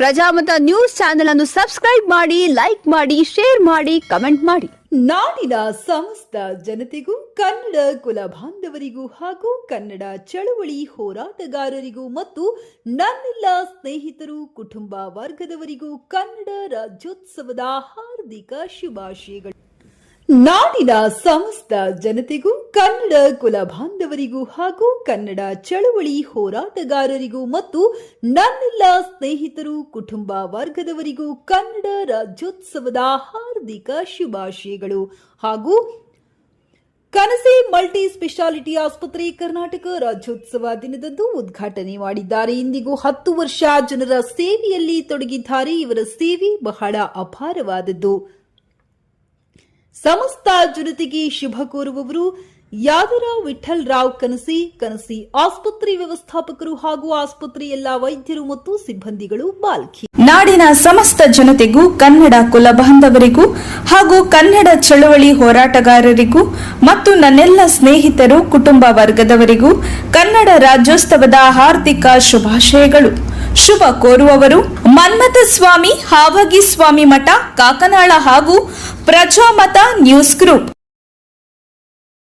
Prajamata news channel ಅನ್ನು subscribe ಮಾಡಿ, like ಮಾಡಿ, ಶೇರ್ ಮಾಡಿ, ಕಮೆಂಟ್ ಮಾಡಿ. ನಾಡಿನ ಸಮಸ್ತ ಜನತೆಗೂ, ಕನ್ನಡ ಕುಲ ಬಾಂಧವರಿಗೂ ಹಾಗೂ ಕನ್ನಡ ಚಳವಳಿ ಹೋರಾಟಗಾರರಿಗೂ ಮತ್ತು ನನ್ನೆಲ್ಲ ಸ್ನೇಹಿತರು, ಕುಟುಂಬ ವರ್ಗದವರಿಗೂ ಕನ್ನಡ ರಾಜ್ಯೋತ್ಸವದ ಹಾರ್ದಿಕ ಶುಭಾಶಯಗಳು. ನಾಡಿನ ಸಮಸ್ತ ಜನತೆಗೂ, ಕನ್ನಡ ಕುಲ ಬಾಂಧವರಿಗೂ ಹಾಗೂ ಕನ್ನಡ ಚಳವಳಿ ಹೋರಾಟಗಾರರಿಗೂ ಮತ್ತು ನನ್ನೆಲ್ಲ ಸ್ನೇಹಿತರು, ಕುಟುಂಬ ವರ್ಗದವರಿಗೂ ಕನ್ನಡ ರಾಜ್ಯೋತ್ಸವದ ಹಾರ್ದಿಕ ಶುಭಾಶಯಗಳು ಹಾಗೂ ಕನಸೆ ಮಲ್ಟಿ ಸ್ಪೆಷಾಲಿಟಿ ಆಸ್ಪತ್ರೆ ಕರ್ನಾಟಕ ರಾಜ್ಯೋತ್ಸವ ದಿನದಂದು ಉದ್ಘಾಟನೆ ಮಾಡಿದ್ದಾರೆ. ಇಂದಿಗೂ ಹತ್ತು ವರ್ಷ ಜನರ ಸೇವೆಯಲ್ಲಿ ತೊಡಗಿದ್ದಾರೆ. ಇವರ ಸೇವೆ ಬಹಳ ಅಪಾರವಾದದ್ದು. ಸಮಸ್ತ ಜನತೆಗೆ ಶುಭ ಕೋರುವವರು ಯಾದರ ವಿಠಲ್ ರಾವ್ ಕನಸಿ ಕನಸಿ ಆಸ್ಪತ್ರೆ ವ್ಯವಸ್ಥಾಪಕರು ಹಾಗೂ ಆಸ್ಪತ್ರೆಯ ಎಲ್ಲಾ ವೈದ್ಯರು ಮತ್ತು ಸಿಬ್ಬಂದಿಗಳು ಬಾಲ್ಕಿ. ನಾಡಿನ ಸಮಸ್ತ ಜನತೆಗೂ ಕನ್ನಡ ಕುಲ ಬಾಂಧವರಿಗೂ ಹಾಗೂ ಕನ್ನಡ ಚಳವಳಿ ಹೋರಾಟಗಾರರಿಗೂ ಮತ್ತು ನನ್ನೆಲ್ಲ ಸ್ನೇಹಿತರು, ಕುಟುಂಬ ವರ್ಗದವರಿಗೂ ಕನ್ನಡ ರಾಜ್ಯೋತ್ಸವದ ಹಾರ್ದಿಕ ಶುಭಾಶಯಗಳು. ಶುಭ ಕೋರುವವರು ಮನ್ಮಥ ಸ್ವಾಮಿ ಹಾವಗಿ ಸ್ವಾಮಿ ಮಠ, ಕಾಕನಾಳ ಹಾಗೂ ಪ್ರಜಾಮತ ನ್ಯೂಸ್ ಗ್ರೂಪ್